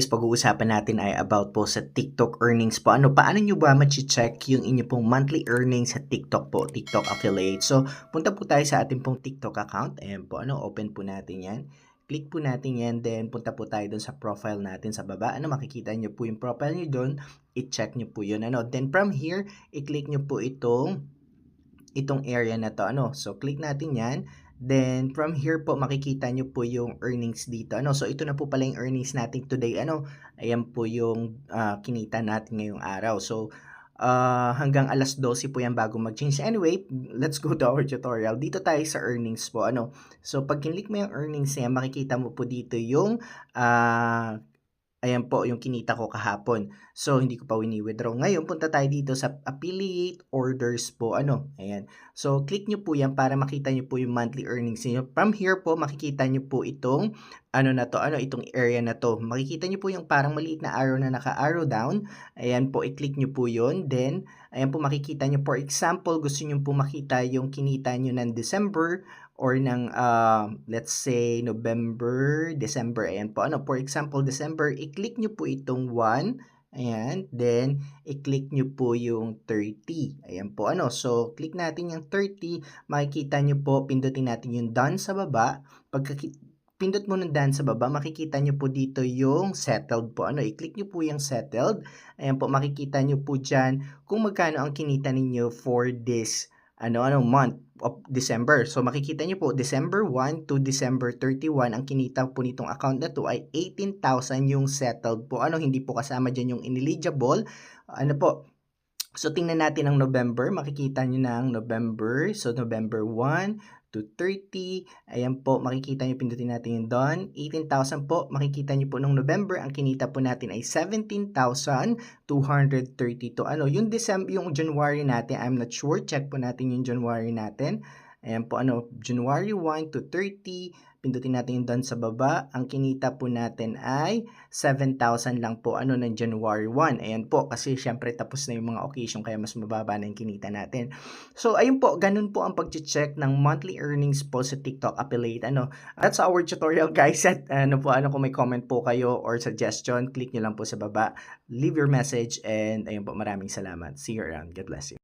guys, pag-uusapan natin ay about po sa TikTok earnings po. Ano, paano nyo ba ma-check yung inyo pong monthly earnings sa TikTok po, TikTok affiliate. So, punta po tayo sa ating pong TikTok account. Ayan po, ano, open po natin yan. Click po natin yan, then punta po tayo doon sa profile natin sa baba. Ano, makikita nyo po yung profile nyo doon. I-check nyo po yun. Ano, then from here, i-click nyo po itong itong area na to. Ano, so click natin yan. Then, from here po, makikita nyo po yung earnings dito. Ano? So, ito na po pala yung earnings natin today. Ano? Ayan po yung uh, kinita natin ngayong araw. So, uh, hanggang alas 12 po yan bago mag-change. Anyway, let's go to our tutorial. Dito tayo sa earnings po. Ano? So, pag kinlik mo yung earnings niya, makikita mo po dito yung uh, Ayan po yung kinita ko kahapon. So, hindi ko pa wini-withdraw. Ngayon, punta tayo dito sa affiliate orders po. Ano? Ayan. So, click nyo po yan para makita nyo po yung monthly earnings niyo. From here po, makikita nyo po itong ano na to, ano itong area na to. Makikita nyo po yung parang maliit na arrow na naka-arrow down. Ayan po, i-click nyo po yun. Then, ayan po makikita nyo. For example, gusto nyo po makita yung kinita nyo ng December or ng uh, let's say November, December. Ayan po. Ano, for example, December, i-click nyo po itong 1. Ayan. Then, i-click nyo po yung 30. Ayan po. Ano, so, click natin yung 30. Makikita nyo po, pindutin natin yung done sa baba. Pagka pindot mo ng done sa baba, makikita nyo po dito yung settled po. Ano, i-click nyo po yung settled. Ayan po, makikita nyo po dyan kung magkano ang kinita ninyo for this ano ano month of December. So makikita niyo po December 1 to December 31 ang kinita po nitong account na to ay 18,000 yung settled po. Ano hindi po kasama diyan yung ineligible. Ano po? So tingnan natin ang November, makikita niyo na ang November. So November 1 to 30. Ayan po, makikita nyo, pindutin natin yung done. 18,000 po, makikita nyo po nung November, ang kinita po natin ay 17,232. Ano, yung December, yung January natin, I'm not sure, check po natin yung January natin. Ayan po, ano, January 1 to 30, pindutin natin yung done sa baba. Ang kinita po natin ay 7,000 lang po, ano, ng January 1. Ayan po, kasi syempre tapos na yung mga occasion, kaya mas mababa na yung kinita natin. So, ayun po, ganun po ang pag-check ng monthly earnings po sa TikTok affiliate. Ano, that's our tutorial, guys. At ano po, ano, kung may comment po kayo or suggestion, click nyo lang po sa baba. Leave your message and ayun po, maraming salamat. See you around. God bless you.